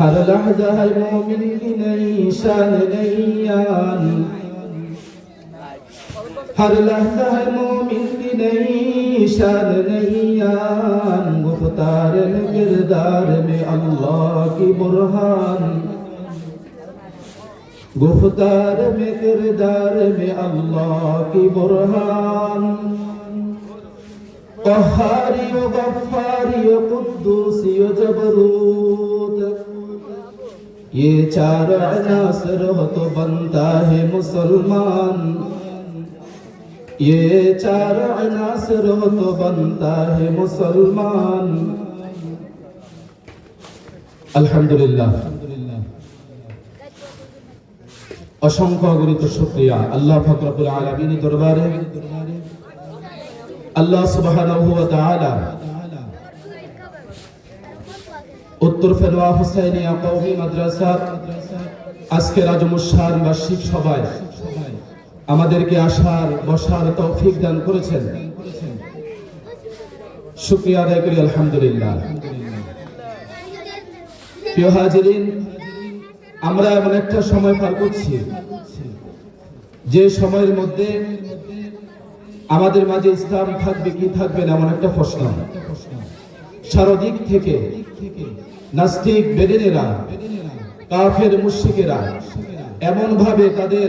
هر لحظة المؤمن إلي شهديان هر لحظة المؤمن إلي شهديان مختار الكردار میں اللہ کی برہان گفتار میں کردار میں اللہ کی برہان قہاری و غفاری و قدوسی و جبرون ये چار عناصر ہو تو بنتا ہے مسلمان یہ چار عناصر ہو تو بنتا ہے مسلمان الحمدللہ অসংখ্য অগণিত শুক্রিয়া আল্লাহ ফকরাবুল আলমিনী দরবারে আল্লাহ সুবাহ উত্তর ফেলোয়া হুসাইনিয়া কওমি মাদ্রাসা আজকে রাজমুসার বার্ষিক সভায় আমাদেরকে আসার, বসার তৌফিক দান করেছেন। শুকরিয়া আদায় করি, আলহামদুলিল্লাহ। প্রিয় হাজিরিন, আমরা এমন একটা সময় পার করছি, যে সময়ের মধ্যে আমাদের মাঝে ইসলাম থাকবে কি থাকবে না, এমন একটা প্রশ্ন। সারদিক থেকে নাস্তিক বেদিনেরা, কাফের মুশরিকেরা এমন ভাবে তাদের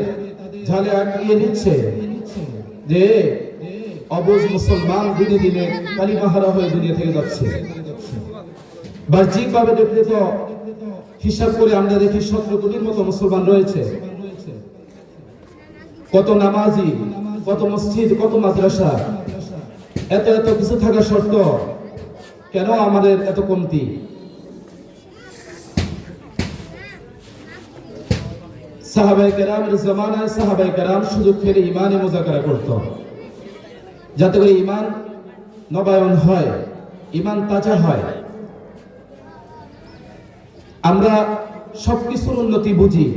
ঝালে আটকিয়ে নিচ্ছে যে অবুজ মুসলমান দিনে দিনে কালিমাহারা হয়ে দুনিয়া থেকে যাচ্ছে। বাহ্যিক ভাবে দেখলে তো হিসাব করে আমরা দেখি সতেরো কোটির মতো মুসলমান রয়েছে। কত নামাজি, কত মসজিদ, কত মাদ্রাসা, এত এত কিছু থাকা শর্ত কেন আমাদের এত কমতি? সাহাবাই কেরামের জমানায় সাহাবাই কেরাম সুযোগ ফেলে ইমানে মোজাকারা করত। যাতে করে ইমান নবায়ন হয় ইমান তাজা হয়। আমরা সবকিছুর উন্নতি বুঝি।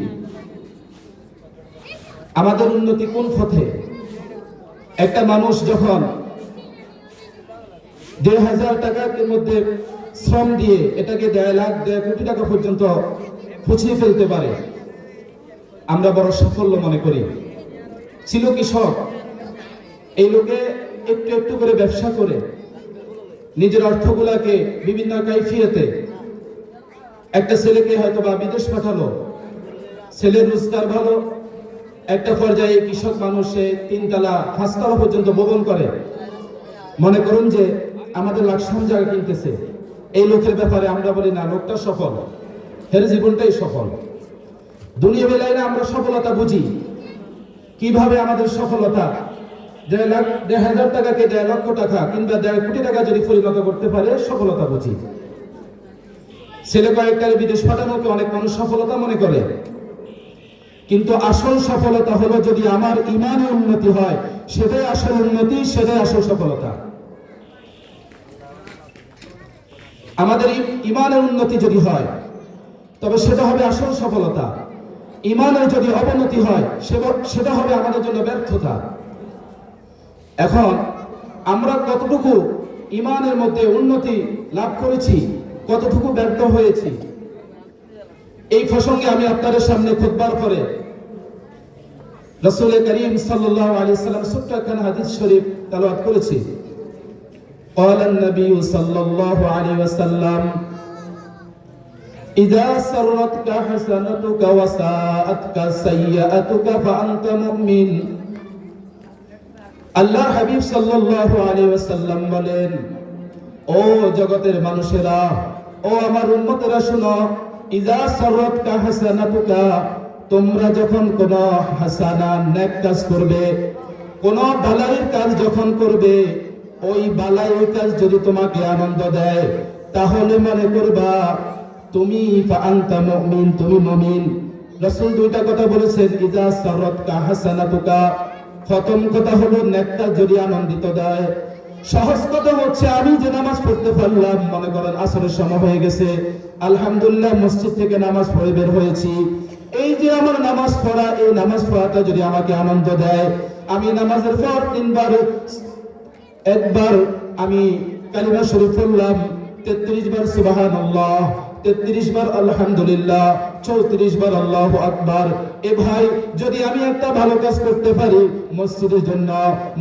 আমাদের উন্নতি কোন পথে? একটা মানুষ যখন দেড় হাজার টাকার মধ্যে শ্রম দিয়ে এটাকে দেড় লাখ, দেড় কোটি টাকা পর্যন্ত ফুছিয়ে ফেলতে পারে আমরা বড় সাফল্য মনে করি। ছিল কৃষক এই লোকে একটু একটু করে ব্যবসা করে, নিজের অর্থগুলাকে বিভিন্ন কাইফিয়েতে। একটা ছেলেকে হয়তো বা বিদেশ পাঠালো, ছেলের রোজগার ভালো, একটা পর্যায়ে কৃষক মানুষে তিনতলা পাঁচতলা পর্যন্ত ভবন করে। মনে করুন যে আমাদের লাকসাম জায়গা কিনতেছে। এই লোকের ব্যাপারে আমরা বলি, না, লোকটা সফল। হের জীবনটাই সফল। দুনিয়া বেলায় আমরা সফলতা বুঝি। কীভাবে আমাদের সফলতা? দেড় লাখ, দেড় হাজার টাকাকে দেড় লক্ষ টাকা কিংবা দেড় কোটি টাকা যদি পরিণত করতে পারে, সফলতা বুঝি। ছেলে কয়েকটার বিদেশ পাঠানোকে অনেক মানুষ সফলতা মনে করে। কিন্তু আসল সফলতা হলো যদি আমার ইমানে উন্নতি হয়, সেটাই আসল উন্নতি, সেটাই আসল সফলতা। আমাদের ইমানের উন্নতি যদি হয়, তবে সেটা হবে আসল সফলতা। ইমানের যদি অবনতি হয় সেটা হবে আমাদের জন্য ব্যর্থতা এখন আমরা কতটুকু ইমানের মধ্যে উন্নতি লাভ করেছি কতটুকু ব্যর্থ হয়েছি এই প্রসঙ্গে আমি আপনাদের সামনে খুতবার পরে রসুল করিম সাল্লাল্লাহু আলাইহি সাল্লাম ছোট্ট একখানা হাদিস শরীফ তেলাওয়াত করেছি قال النبي صلى الله عليه وسلم إذا سرتك حسنتك وساءتك سيئتك فأنت مؤمن আল্লাহ হাবিব সাল্লাল্লাহু আলাইহি ওয়াসাল্লাম বলেন ও জগতের মানুষেরা ও আমার উম্মতেরা শুনো ইজা সরতকা হাসানাতুকা তোমরা যখন কোন হাসানা নেক কাজ করবে কোন বালাইয়ের কাজ যখন করবে ওই বালাইয়ের কাজ যদি তোমাকে আনন্দ দেয় তাহলে মনে করবা তুমি আনতা মুমিন, তুমি মুমিন। রাসূল দুইটা কথা বলেছেন ইজা সরতকা হাসানাতুকা। প্রথম কথা হলো নেক কাজ যদি আনন্দিত দেয়। সহজ কথা হচ্ছে, আমি যে নামাজ পড়তে পারলাম, মনে করেন আসরের সময় হয়ে গেছে, আলহামদুলিল্লাহ মসজিদ থেকে নামাজ পড়ে বের হয়েছি। এই যে আমার নামাজ পড়া, এই নামাজ পড়াটা যদি আমাকে আনন্দ দেয়, আমি নামাজের পর তিনবার, একবার আমি কালিমা শরীফ পড়লাম, তেত্রিশ বার সুবাহান তেত্রিশ বার আলহামদুলিল্লাহ। চৌত্রিশ বার আল্লাহ আকবার। এ ভাই, যদি আমি একটা ভালো কাজ করতে পারি, মসজিদের জন্য,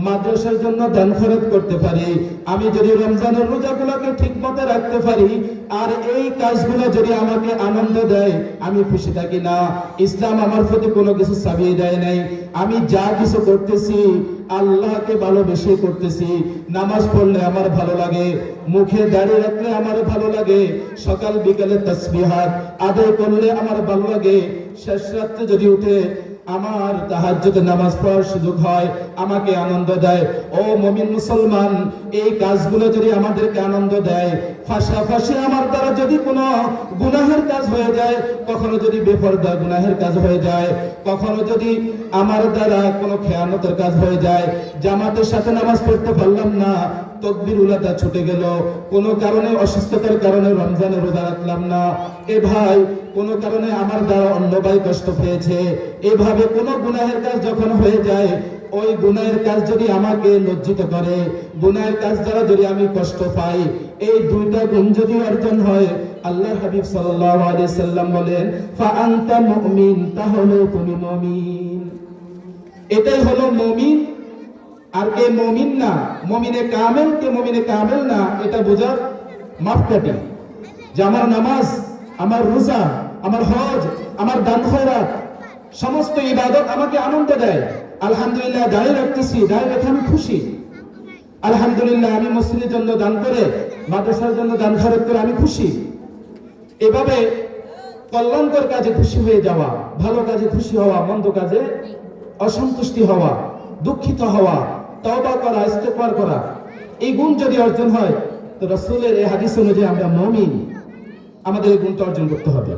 মাদ্রাসার জন্য দান খরচ করতে পারি, আমি যদি রমজানের রোজাগুলোকে ঠিক মতো রাখতে পারি, আর এই কাজগুলো যদি আমাকে আনন্দ দেয়, আমি খুশি থাকি না। ইসলাম আমার প্রতি কোনো কিছু চাবিয়ে দেয় নাই। আমি যা কিছু করতেছি, আল্লাহকে ভালোবেসে করতেছি। নামাজ পড়লে আমার ভালো লাগে, মুখে দাঁড়িয়ে রাখলে আমার ভালো লাগে, সকাল বিকালে তসবিহাত আদায় করলে আমার ভালো লাগে শেষ রাত্রে যদি উঠে আমার তাহাজ্জুদে নামাজ পড়ার সুযোগ হয়, আমাকে আনন্দ দেয়। ও মমিন মুসলমান, এই কাজগুলো যদি আমাদেরকে আনন্দ দেয় পাশাপাশি আমার দ্বারা যদি কোনো গুনাহের কাজ হয়ে যায়, কখনো যদি বেপরদা গুনাহের কাজ হয়ে যায়, কখনো যদি আমার দ্বারা কোনো খেয়ানতের কাজ হয়ে যায়, জামাতের সাথে নামাজ পড়তে পারলাম না তকবির উলাটা ছুটে গেল। কোনো কারণে অসুস্থতার কারণে রমজানে রোজা রাখলাম না। এ ভাই, কোনো কারণে আমার দ্বারা অন্য ভাই কষ্ট পেয়েছে। এভাবে কোনো গুনাহের কাজ যখন হয়ে যায়, ওই গুনাহের কাজ যদি আমাকে লজ্জিত করে, গুনাহের কাজ দ্বারা যদি আমি কষ্ট পাই, এই দুইটা গুণ যদি অর্জন হয় আল্লাহ হাবিব সাল্লাম বলেন ফা আনতা মুমিন তাহলে তুমি মুমিন। এটাই হলো মুমিন আর কে মমিন না, মমিনে কামেল কে মমিনে কামেল না, এটা বোঝার মাপকাঠি। যে আমার নামাজ, আমার রোজা, আমার হজ, আমার দান খয়রাত, সমস্ত ইবাদত আমাকে আনন্দ দেয়। আলহামদুলিল্লাহ, দাঁড়িয়ে রাখতেছি, দাঁড়িয়ে রেখে আমি খুশি। আলহামদুলিল্লাহ, আমি মসজিদের জন্য দান করে, মাদ্রাসার জন্য দান খরচ করে আমি খুশি। এভাবে কল্যাণকর কাজে খুশি হয়ে যাওয়া, ভালো কাজে খুশি হওয়া, মন্দ কাজে অসন্তুষ্টি হওয়া, দুঃখিত হওয়া তওবা করা, ইস্তেগফার করা, এই গুণ যদি অর্জন হয়, তো রসুলের এই হাদিস অনুযায়ী আমরা মমিন। আমাদের এই গুণটা অর্জন করতে হবে।